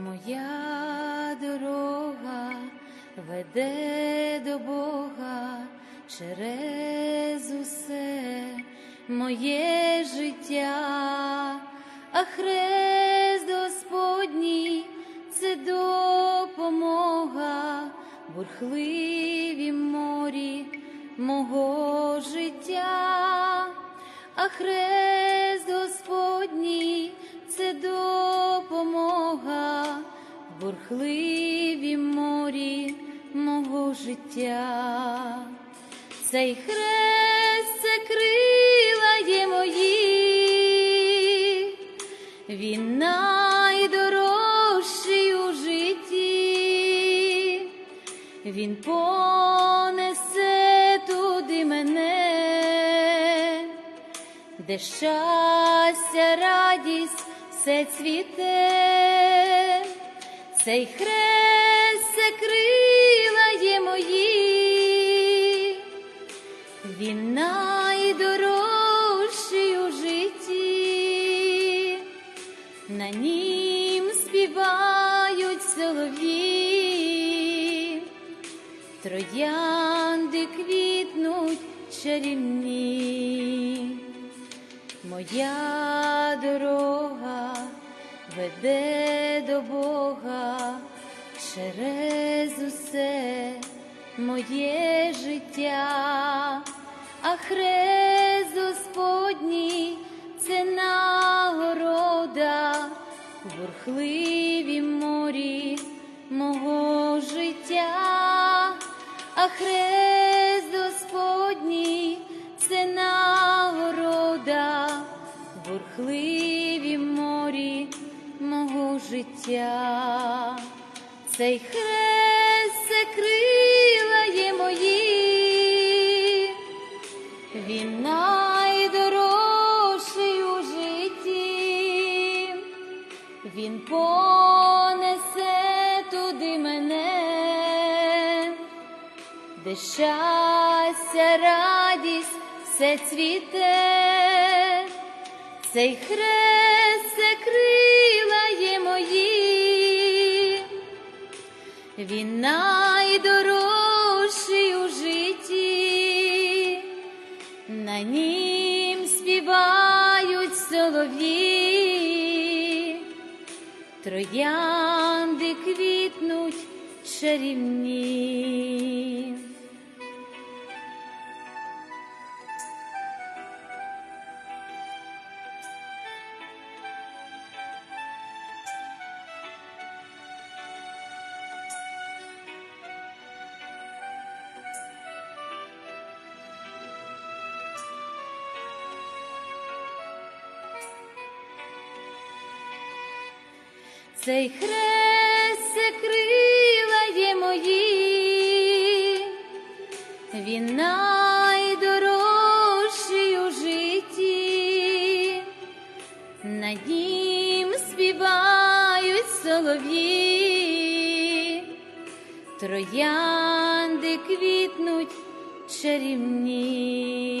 Моя дорога веде до Бога через усе моє життя, а хрест Господній це допомога в морі мого життя, а хрест Господній це допомога в бурхливім морі мого життя. Цей хрест це крила є мої, він найдорожчий у житті, він понесе туди мене, де щастя, радість все цвіте, цей хрест це крила є мої, він найдорожчий у житті, на нім співають солов'ї, троянди квітнуть чарівні. Моя дорога веде до Бога через усе моє життя, а хрест Господній це нагорода в бурхливім морі мого життя, а хрест Господній це нагорода бурхливім життя. Цей хрест це крила є мої, він найдорожчий у житті, він понесе туди мене, де щастя, радість все цвіте, цей хрест мої, він найдорожчий у житті, на нім співають солові, троянди квітнуть чарівні. Цей хрест крила є мої, він найдорожчий у житті, на нім співають солов'ї, троянди квітнуть чарівні.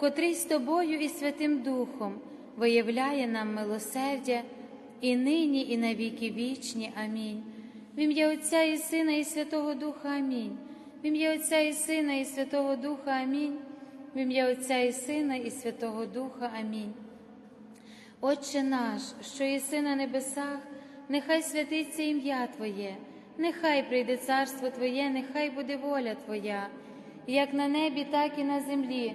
котрий з тобою і Святим Духом виявляє нам милосердя і нині, і на віки вічні. Амінь. В ім'я Отця і Сина, і Святого Духа Амінь. В ім'я Отця і Сина, і Святого Духа Амінь. В ім'я Отця і Сина, і Святого Духа Амінь. Отче наш, що єси на небесах, нехай святиться ім'я Твоє, нехай прийде царство Твоє, нехай буде воля Твоя, як на небі, так і на землі.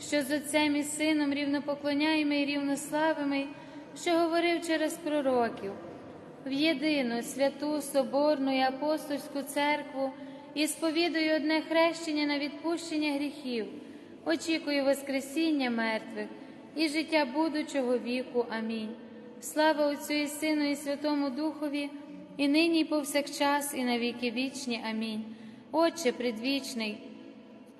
що з Отцем і Сином рівнопоклоняємо і рівнославимо, що говорив через пророків, в єдину святу Соборну і апостольську церкву і сповідую одне хрещення на відпущення гріхів очікую Воскресіння мертвих і життя будучого віку. Амінь. Слава Отцю і Сину, і Святому Духові, і нині, і повсякчас, і на віки вічні. Амінь. Отче предвічний,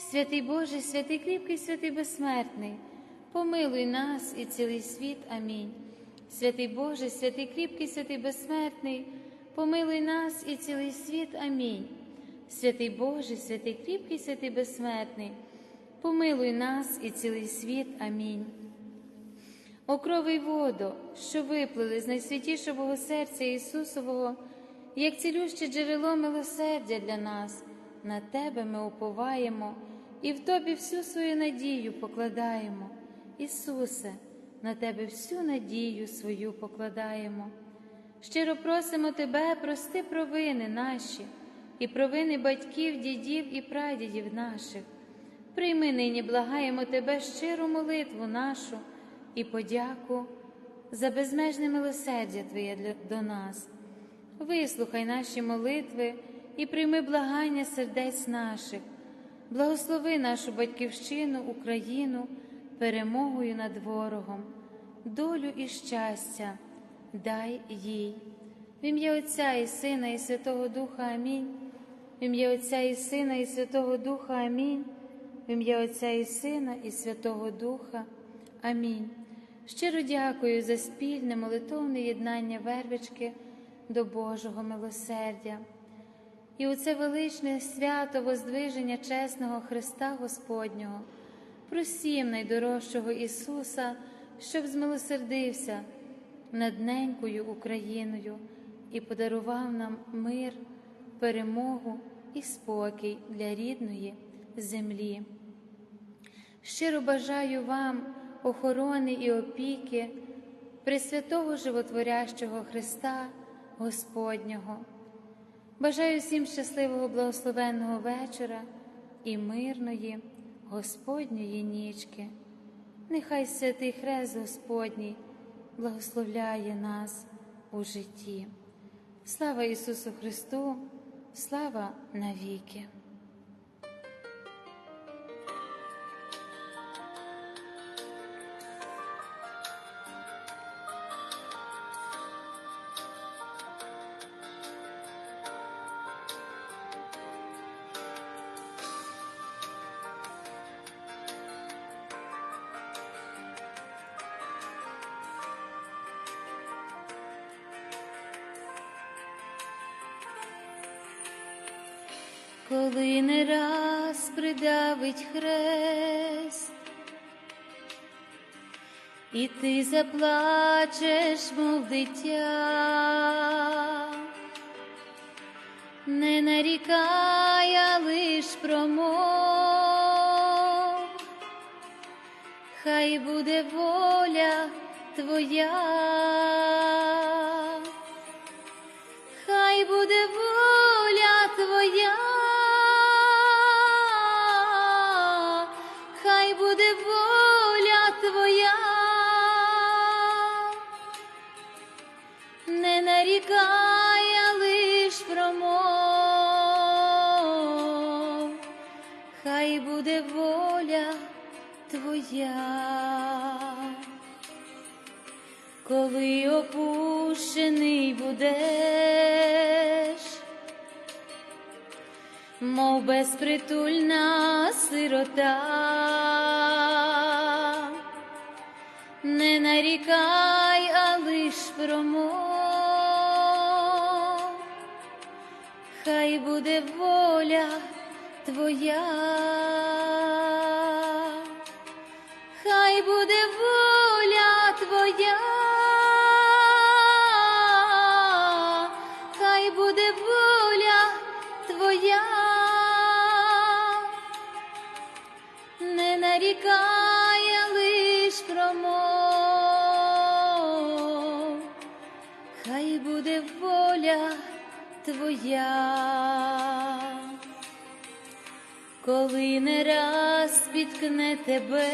Святий Боже, святий кріпкий, святий безсмертний, помилуй нас і цілий світ. Амінь. Святий Боже, святий кріпкий, святий безсмертний, помилуй нас і цілий світ. Амінь. Святий Боже, святий кріпкий, святий безсмертний, помилуй нас і цілий світ. Амінь. О крови й воду, що виплили з найсвятішого серця Ісусового, як цілюще джерело милосердя для нас, на Тебе ми уповаємо і в Тобі всю свою надію покладаємо. Ісусе, на Тебе всю надію свою покладаємо. Щиро просимо Тебе, прости провини наші і провини батьків, дідів і прадідів наших. Прийми нині, благаємо Тебе щиру молитву нашу і подяку за безмежне милосердя Твоє до нас. Вислухай наші молитви і прийми благання сердець наших, благослови нашу батьківщину, Україну перемогою над ворогом, долю і щастя дай їй. В ім'я Отця і Сина, і Святого Духа Амінь. В ім'я Отця і Сина, і Святого Духа Амінь. В ім'я Отця і Сина, і Святого Духа. Амінь. Щиро дякую за спільне молитовне єднання вервички до Божого милосердя. І у це величне свято воздвиження чесного Христа Господнього, просім найдорожчого Ісуса, щоб змилосердився над ненькою Україною і подарував нам мир, перемогу і спокій для рідної землі. Щиро бажаю вам охорони і опіки Пресвятого Животворящого Христа Господнього. Бажаю всім щасливого благословенного вечора і мирної Господньої нічки. Нехай святий Хрест Господній благословляє нас у житті. Слава Ісусу Христу, слава навіки! І ти заплачеш, мов дитя, не нарікай, лиш промов, хай буде воля твоя. Буде воля твоя. Коли опущений будеш, мов безпритульна сирота, не нарікай, а лиш промов, хай буде воля твоя. Хай буде воля твоя, хай буде воля твоя, не нарікай, а лиш промов, хай буде воля твоя коли не раз спіткне тебе,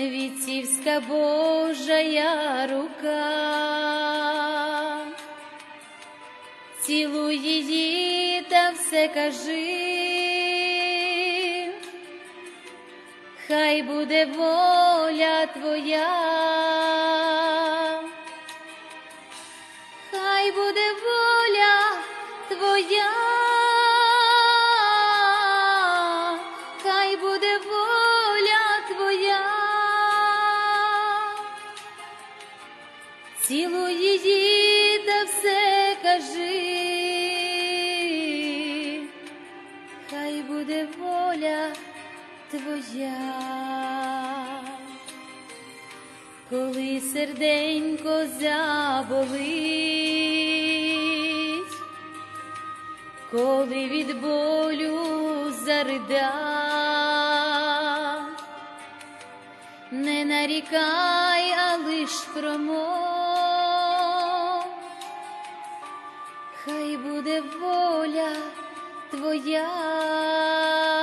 віцівська Божая рука, цілуй її та все кажи, хай буде воля твоя. Твоя, хай буде воля твоя, цілуй її та все кажи, хай буде воля твоя. Коли серденько заболить, коли від болю зарида, не нарікай, а лиш промов, хай буде воля твоя.